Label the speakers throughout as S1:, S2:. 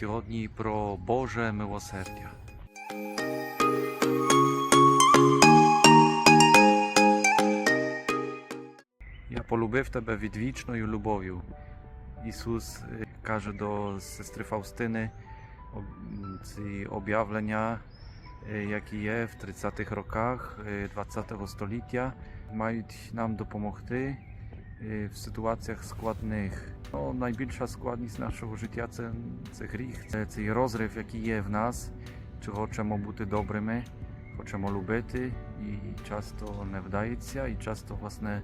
S1: сьогодні про Боже милосердя. Я полюбив тебе відвічною любов'ю. Ісус е, каже до сестри Фаустини ці об'явлення, е, які є в 30-х роках е, 20-го століття, мають нам допомогти е, в ситуаціях складних. Ну, найбільша складність нашого життя це, це гріх, це цей розрив, який є в нас, чи хочемо бути добрими, хочемо любити, і часто не вдається, і часто власне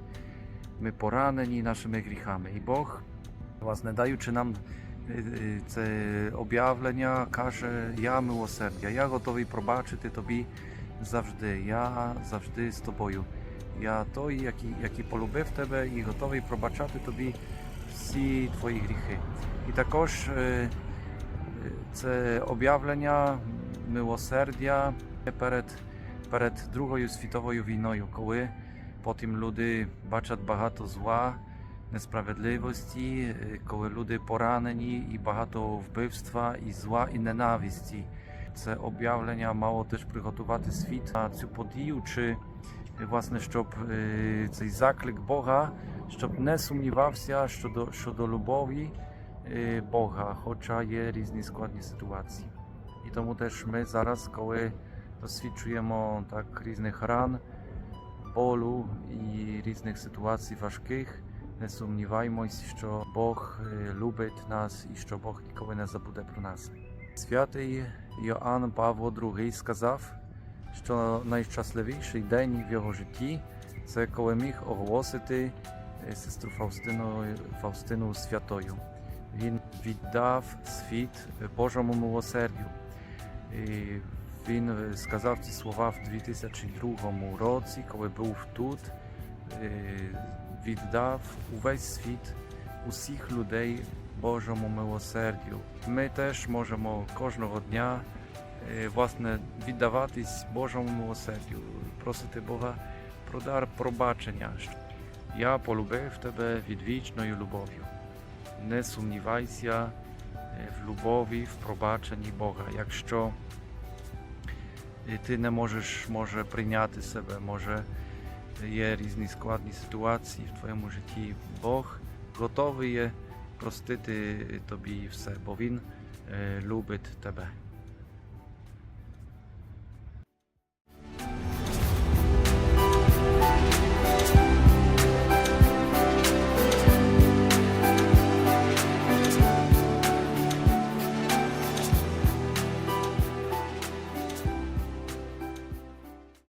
S1: ми поранені нашими гріхами. І Бог, власне, даючи нам е, е, це об'явлення, каже: Я милосердя, я готовий пробачити тобі завжди. Я завжди з тобою. Я той, який, який полюбив тебе і готовий пробачати тобі всі твої гріхи. І також це об'явлення милосердя перед, перед Другою світовою війною, коли потім люди бачать багато зла, несправедливості, коли люди поранені і багато вбивства, і зла, і ненависті. Це об'явлення мало теж приготувати світ на цю подію, чи власне, щоб е, цей заклик Бога, щоб не сумнівався щодо, щодо любові е, Бога, хоча є різні складні ситуації. І тому теж ми зараз, коли досвідчуємо так різних ран, болю і різних ситуацій важких, не сумніваймось, що Бог е, любить нас і що Бог ніколи не забуде про нас. Святий Йоанн Павло II сказав, що найщасливіший день в його житті це коли міг оголосити е, сестру Фаустину, Фаустину святою. Він віддав світ Божому милосердю. І він е, сказав ці слова в 2002 році, коли був тут, е, віддав увесь світ усіх людей Божому милосердю. Ми теж можемо кожного дня власне віддаватись Божому милосердю, просити Бога про дар пробачення. Я полюбив тебе відвічною любов'ю. Не сумнівайся е, в любові, в пробаченні Бога. Якщо е, ти не можеш може прийняти себе, може є різні складні ситуації в твоєму житті, Бог готовий є простити тобі все, бо Він е, любить тебе.